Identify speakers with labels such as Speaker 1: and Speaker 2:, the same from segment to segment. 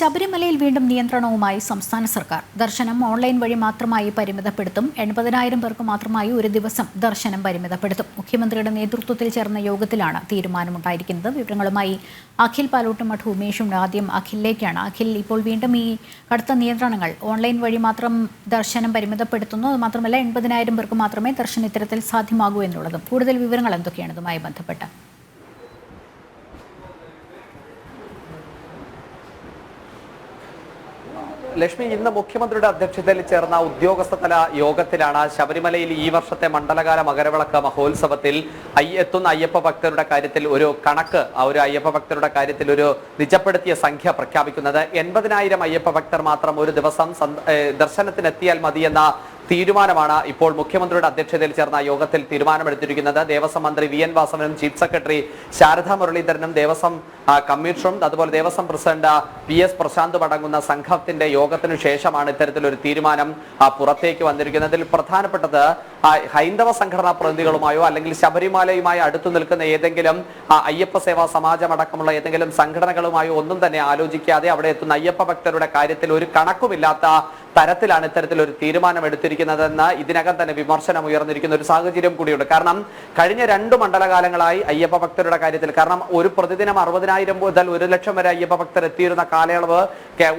Speaker 1: ശബരിമലയിൽ വീണ്ടും നിയന്ത്രണവുമായി സംസ്ഥാന സർക്കാർ. ദർശനം ഓൺലൈൻ വഴി മാത്രമായി പരിമിതപ്പെടുത്തും. എൺപതിനായിരം പേർക്ക് മാത്രമായി ഒരു ദിവസം ദർശനം പരിമിതപ്പെടുത്തും. മുഖ്യമന്ത്രിയുടെ നേതൃത്വത്തിൽ ചേർന്ന യോഗത്തിലാണ് തീരുമാനമുണ്ടായിരിക്കുന്നത്. വിവരങ്ങളുമായി അഖിൽ പാലോട്ടുമഠ് ഉമേഷുണ്ട് ആദ്യം അഖിലിലേക്കാണ്. അഖിൽ ഇപ്പോൾ വീണ്ടും ഈ കടുത്ത നിയന്ത്രണങ്ങൾ ഓൺലൈൻ വഴി മാത്രം ദർശനം പരിമിതപ്പെടുത്തുന്നു. അത് മാത്രമല്ല എൺപതിനായിരം പേർക്ക് മാത്രമേ ദർശനം ഇത്തരത്തിൽ സാധ്യമാകൂ എന്നുള്ളതും. കൂടുതൽ വിവരങ്ങൾ എന്തൊക്കെയാണ്? ഇതുമായി ബന്ധപ്പെട്ട്
Speaker 2: ലക്ഷ്മി ഇന്ന് മുഖ്യമന്ത്രിയുടെ അധ്യക്ഷതയിൽ ചേർന്ന ഉദ്യോഗസ്ഥതല യോഗത്തിലാണ് ശബരിമലയിൽ ഈ വർഷത്തെ മണ്ഡലകാല മകരവിളക്ക് മഹോത്സവത്തിൽ എത്തുന്ന അയ്യപ്പ ഭക്തരുടെ കാര്യത്തിൽ ഒരു കണക്ക് ആ ഒരു അയ്യപ്പ ഭക്തരുടെ കാര്യത്തിൽ ഒരു നിജപ്പെടുത്തിയ സംഖ്യ പ്രഖ്യാപിക്കുന്നത്. എൺപതിനായിരം അയ്യപ്പ ഭക്തർ മാത്രം ഒരു ദിവസം ദർശനത്തിനെത്തിയാൽ മതിയെന്ന തീരുമാനമാണ് ഇപ്പോൾ മുഖ്യമന്ത്രിയുടെ അധ്യക്ഷതയിൽ ചേർന്ന യോഗത്തിൽ തീരുമാനമെടുത്തിരിക്കുന്നത്. ദേവസ്വം മന്ത്രി വി എൻ വാസവനും ചീഫ് സെക്രട്ടറി ശാരദാ മുരളീധരനും ദേവസ്വം കമ്മീഷണറും അതുപോലെ ദേവസ്വം പ്രസിഡന്റ് പി എസ് പ്രശാന്തും അടങ്ങുന്ന സംഘത്തിന്റെ യോഗത്തിനു ശേഷമാണ് ഇത്തരത്തിലൊരു തീരുമാനം പുറത്തേക്ക് വന്നിരിക്കുന്നത്. ഇതിൽ പ്രധാനപ്പെട്ടത് ഹൈന്ദവ സംഘടനാ പ്രതിനിധികളുമായോ അല്ലെങ്കിൽ ശബരിമലയുമായി അടുത്തു നിൽക്കുന്ന ഏതെങ്കിലും അയ്യപ്പ സേവാ സമാജം അടക്കമുള്ള ഏതെങ്കിലും സംഘടനകളുമായോ ഒന്നും തന്നെ ആലോചിക്കാതെ അവിടെ എത്തുന്ന അയ്യപ്പ ഭക്തരുടെ കാര്യത്തിൽ ഒരു കണക്കുമില്ലാത്ത തരത്തിലാണ് ഇത്തരത്തിൽ ഒരു തീരുമാനം എടുത്തിരിക്കുന്നതെന്ന് ഇതിനകം തന്നെ വിമർശനം ഉയർന്നിരിക്കുന്ന ഒരു സാഹചര്യം കൂടിയുണ്ട്. കാരണം കഴിഞ്ഞ രണ്ട് മണ്ഡലകാലങ്ങളായി അയ്യപ്പ ഭക്തരുടെ കാര്യത്തിൽ കാരണം ഒരു പ്രതിദിനം അറുപതിനായിരം മുതൽ ഒരു ലക്ഷം വരെ അയ്യപ്പ ഭക്തർ എത്തിയിരുന്ന കാലയളവ്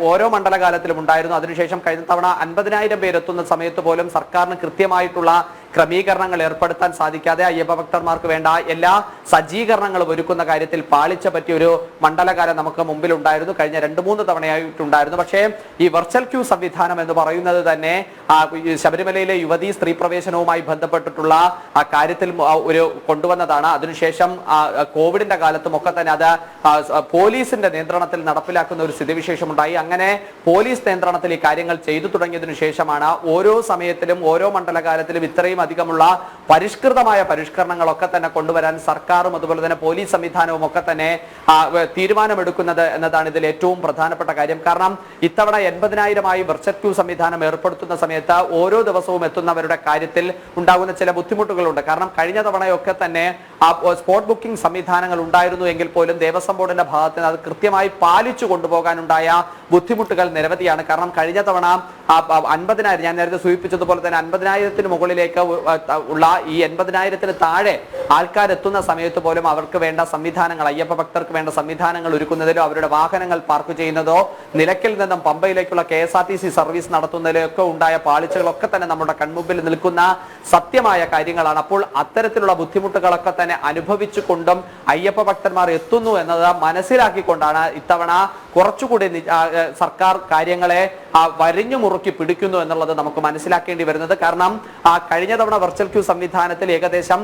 Speaker 2: ഓരോ മണ്ഡലകാലത്തിലും ഉണ്ടായിരുന്നു. അതിനുശേഷം കഴിഞ്ഞ തവണ അൻപതിനായിരം പേരെത്തുന്ന സമയത്ത് പോലും സർക്കാരിന് കൃത്യമായിട്ടുള്ള ക്രമീകരണങ്ങൾ ഏർപ്പെടുത്താൻ സാധിക്കാതെ അയ്യപ്പ ഭക്തന്മാർക്ക് വേണ്ട എല്ലാ സജ്ജീകരണങ്ങളും ഒരുക്കുന്ന കാര്യത്തിൽ പാളിച്ച പറ്റിയ ഒരു മണ്ഡലകാലം നമുക്ക് മുമ്പിൽ ഉണ്ടായിരുന്നു കഴിഞ്ഞ രണ്ട് മൂന്ന് തവണയായിട്ടുണ്ടായിരുന്നു. പക്ഷേ ഈ വെർച്വൽ ക്യൂ സംവിധാനം എന്ന് പറയുന്നത് തന്നെ ശബരിമലയിലെ യുവതി സ്ത്രീ പ്രവേശനവുമായി ബന്ധപ്പെട്ടിട്ടുള്ള ആ കാര്യത്തിൽ ഒരു കൊണ്ടുവന്നതാണ്. അതിനുശേഷം കോവിഡിന്റെ കാലത്തും ഒക്കെ തന്നെ അത് പോലീസിന്റെ നിയന്ത്രണത്തിൽ നടപ്പിലാക്കുന്ന ഒരു സ്ഥിതിവിശേഷം ഉണ്ടായി അങ്ങനെ പോലീസ് നിയന്ത്രണത്തിൽ ഈ കാര്യങ്ങൾ ചെയ്തു തുടങ്ങിയതിനു ശേഷമാണ് ഓരോ സമയത്തിലും ഓരോ മണ്ഡലകാലത്തിലും ഇത്രയും അധികമുള്ള പരിഷ്കൃതമായ പരിഷ്കരണങ്ങളൊക്കെ തന്നെ കൊണ്ടുവരാൻ സർക്കാരും അതുപോലെ തന്നെ പോലീസ് സംവിധാനവും ഒക്കെ തന്നെ തീരുമാനമെടുക്കുന്നത് എന്നതാണ് ഇതിൽ ഏറ്റവും പ്രധാനപ്പെട്ട കാര്യം. കാരണം ഇത്തവണ എൺപതിനായിരമായി വെർച്വൽ ക്യൂ സംവിധാനം ഏർപ്പെടുത്തുന്ന സമയത്ത് ഓരോ ദിവസവും എത്തുന്നവരുടെ കാര്യത്തിൽ ഉണ്ടാകുന്ന ചില ബുദ്ധിമുട്ടുകളുണ്ട്. കാരണം കഴിഞ്ഞ തവണയൊക്കെ തന്നെ സ്പോട്ട് ബുക്കിംഗ് സംവിധാനങ്ങൾ ഉണ്ടായിരുന്നു എങ്കിൽ പോലും ദേവസ്വം ബോർഡിന്റെ ഭാഗത്ത് അത് കൃത്യമായി പാലിച്ചു കൊണ്ടുപോകാനുണ്ടായ ബുദ്ധിമുട്ടുകൾ നിരവധിയാണ്. കാരണം കഴിഞ്ഞ തവണ അൻപതിനായിരം ഞാൻ നേരത്തെ സൂചിപ്പിച്ചതുപോലെ തന്നെ അൻപതിനായിരത്തിന് മുകളിലേക്ക് ഉള്ള ഈ എൺപതിനായിരത്തിന് താഴെ ആൾക്കാർ എത്തുന്ന സമയത്ത് പോലും അവർക്ക് വേണ്ട സംവിധാനങ്ങൾ അയ്യപ്പ ഭക്തർക്ക് വേണ്ട സംവിധാനങ്ങൾ ഒരുക്കുന്നതിലോ അവരുടെ വാഹനങ്ങൾ പാർക്ക് ചെയ്യുന്നതോ നിലയ്ക്കിൽ നിന്നും പമ്പയിലേക്കുള്ള K S R T C service നടത്തുന്നതിലോ ഒക്കെ ഉണ്ടായ പാളിച്ചകളൊക്കെ തന്നെ നമ്മുടെ കൺമുമ്പിൽ നിൽക്കുന്ന സത്യമായ കാര്യങ്ങളാണ്. അപ്പോൾ അത്തരത്തിലുള്ള ബുദ്ധിമുട്ടുകളൊക്കെ തന്നെ അനുഭവിച്ചുകൊണ്ടും അയ്യപ്പ ഭക്തന്മാർ എത്തുന്നു എന്നത് മനസ്സിലാക്കിക്കൊണ്ടാണ് ഇത്തവണ കുറച്ചുകൂടി സർക്കാർ കാര്യങ്ങളെ വരിഞ്ഞു മുറുക്കി പിടിക്കുന്നു എന്നുള്ളത് നമുക്ക് മനസ്സിലാക്കേണ്ടി വരുന്നത്. കാരണം ആ കഴിഞ്ഞ തവണ വെർച്വൽ ക്യൂ സംവിധാനത്തിൽ ഏകദേശം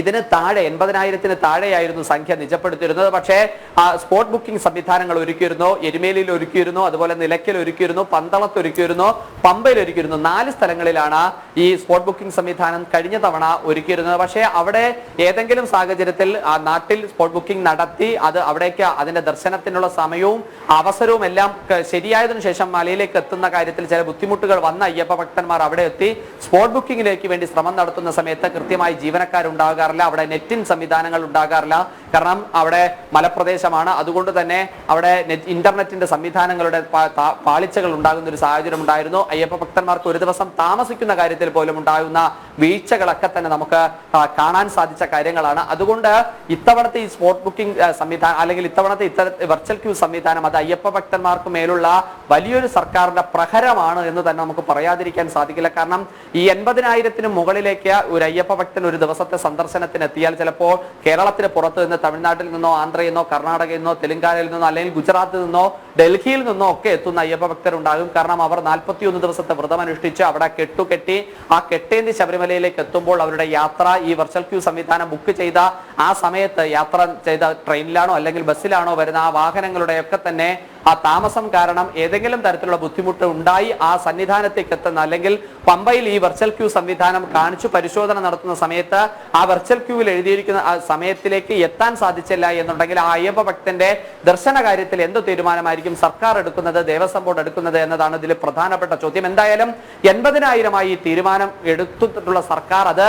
Speaker 2: ഇതിന് താഴെ എൺപതിനായിരത്തിന് താഴെയായിരുന്നു സംഖ്യ നിജപ്പെടുത്തിയിരുന്നത്. പക്ഷേ സ്പോട്ട് ബുക്കിംഗ് സംവിധാനങ്ങൾ ഒരുക്കിയിരുന്നു. എരുമേലിയിൽ ഒരുക്കിയിരുന്നു അതുപോലെ നിലയ്ക്കൽ ഒരുക്കിയിരുന്നു പന്തളത്ത് ഒരുക്കിയിരുന്നു പമ്പയിൽ ഒരുക്കിയിരുന്നു. നാല് സ്ഥലങ്ങളിലാണ് ഈ സ്പോട്ട് ബുക്കിംഗ് സംവിധാനം കഴിഞ്ഞ തവണ ഒരുക്കിയിരുന്നത്. പക്ഷേ അവിടെ ഏതെങ്കിലും സാഹചര്യത്തിൽ ആ നാട്ടിൽ സ്പോട്ട് ബുക്കിംഗ് നടത്തി അത് അവിടേക്ക് അതിന്റെ ദർശനത്തിനുള്ള സമയവും അവസരവും എല്ലാം ശരിയായതിനു ശേഷം മലയിലേക്ക് എത്തുന്ന കാര്യത്തിൽ ചില ബുദ്ധിമുട്ടുകൾ വന്ന അയ്യപ്പ ഭക്തന്മാർ അവിടെ എത്തി. സ്പോട്ട് ബുക്കിംഗിലേക്ക് വേണ്ടി ശ്രമം നടത്തുന്ന സമയത്ത് കൃത്യമായി ജീവനക്കാരുണ്ടാകാറില്ല അവിടെ നെറ്റിൻ സംവിധാനങ്ങൾ ഉണ്ടാകാറില്ല. കാരണം അവിടെ മലപ്രദേശമാണ്. അതുകൊണ്ട് തന്നെ അവിടെ ഇന്റർനെറ്റിന്റെ സംവിധാനങ്ങളുടെ പാളിച്ചകൾ ഉണ്ടാകുന്ന ഒരു സാഹചര്യം ഉണ്ടായിരുന്നു. അയ്യപ്പ ഭക്തന്മാർക്ക് ഒരു ദിവസം താമസിക്കുന്ന കാര്യത്തിൽ പോലും ഉണ്ടാകുന്ന വീഴ്ചകളൊക്കെ തന്നെ നമുക്ക് കാണാൻ സാധിച്ച കാര്യങ്ങളാണ്. അതുകൊണ്ട് ഇത്തവണത്തെ ഈ സ്പോട്ട് ബുക്കിംഗ് സംവിധാനം അല്ലെങ്കിൽ ഇത്തവണത്തെ ഇത്തര വെർച്വൽ ക്യൂ സംവിധാനം അത് അയ്യപ്പ ഭക്തന്മാർക്ക് മേലുള്ള വലിയൊരു സർക്കാരിന്റെ പ്രഹരമാണ് എന്ന് തന്നെ നമുക്ക് പറയാതിരിക്കാൻ സാധിക്കില്ല. കാരണം ഈ എൺപതിനായിരത്തിന് മുകളിലേക്ക് ഒരു അയ്യപ്പ ഭക്തൻ ഒരു ദിവസത്തെ സന്ദർശനത്തിന് എത്തിയാൽ ചിലപ്പോൾ കേരളത്തിന് പുറത്ത് നിന്ന് തമിഴ്നാട്ടിൽ നിന്നോ ആന്ധ്രയിൽ നിന്നോ കർണാടകയിൽ നിന്നോ തെലങ്കാനയിൽ നിന്നോ അല്ലെങ്കിൽ ഗുജറാത്തിൽ നിന്നോ ഡൽഹിയിൽ നിന്നോ ഒക്കെ എത്തുന്ന അയ്യപ്പ ഭക്തരുണ്ടാകും കാരണം അവർ നാൽപ്പത്തിയൊന്ന് ദിവസത്തെ വ്രതം അനുഷ്ഠിച്ച് അവിടെ കെട്ടുകെട്ടി ആ കെട്ടേന്തി ശബരിമലയിലേക്ക് എത്തുമ്പോൾ അവരുടെ യാത്ര ഈ വെർച്വൽ ക്യൂ സംവിധാനം ബുക്ക് ചെയ്ത ആ സമയത്ത് യാത്ര ചെയ്ത ട്രെയിനിലാണോ അല്ലെങ്കിൽ ബസ്സിലാണോ വരുന്ന ആ വാഹനങ്ങളുടെ ഒക്കെ തന്നെ ആ താമസം കാരണം ഏതെങ്കിലും തരത്തിലുള്ള ബുദ്ധിമുട്ട് ഉണ്ടായി ആ സന്നിധാനത്തേക്ക് എത്തുന്ന അല്ലെങ്കിൽ പമ്പയിൽ ഈ വെർച്വൽ ക്യൂ സംവിധാനം കാണിച്ചു പരിശോധന നടത്തുന്ന സമയത്ത് ആ വെർച്വൽ ക്യൂവിൽ എഴുതിയിരിക്കുന്ന ആ സമയത്തിലേക്ക് എത്താൻ സാധിച്ചില്ല എന്നുണ്ടെങ്കിൽ ആ അയ്യപ്പ ഭക്തന്റെ ദർശന കാര്യത്തിൽ എന്ത് തീരുമാനമായിരിക്കും സർക്കാർ എടുക്കുന്നത് ദേവസ്വം ബോർഡ് എടുക്കുന്നത് എന്നതാണ് ഇതിൽ പ്രധാനപ്പെട്ട ചോദ്യം. എന്തായാലും എൺപതിനായിരമായി ഈ തീരുമാനം എടുത്തിട്ടുള്ള സർക്കാർ അത്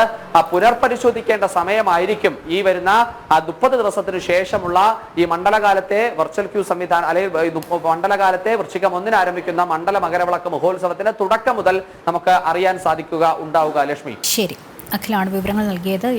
Speaker 2: പുനർപരിശോധിക്കേണ്ട സമയമായിരിക്കും ഈ ആ മുപ്പത് ദിവസത്തിന് ശേഷമുള്ള ഈ മണ്ഡലകാലത്തെ വെർച്വൽ ക്യൂ സംവിധാനം അല്ലെങ്കിൽ മണ്ഡലകാലത്തെ വൃശ്ചികം ഒന്നിന് ആരംഭിക്കുന്ന മണ്ഡല മകരവിളക്ക് മഹോത്സവത്തിന്റെ തുടക്കം മുതൽ നമുക്ക് അറിയാൻ സാധിക്കുക ഉണ്ടാവുക ലക്ഷ്മി.
Speaker 1: ശരി. അഖിലാണ് വിവരങ്ങൾ നൽകിയത്.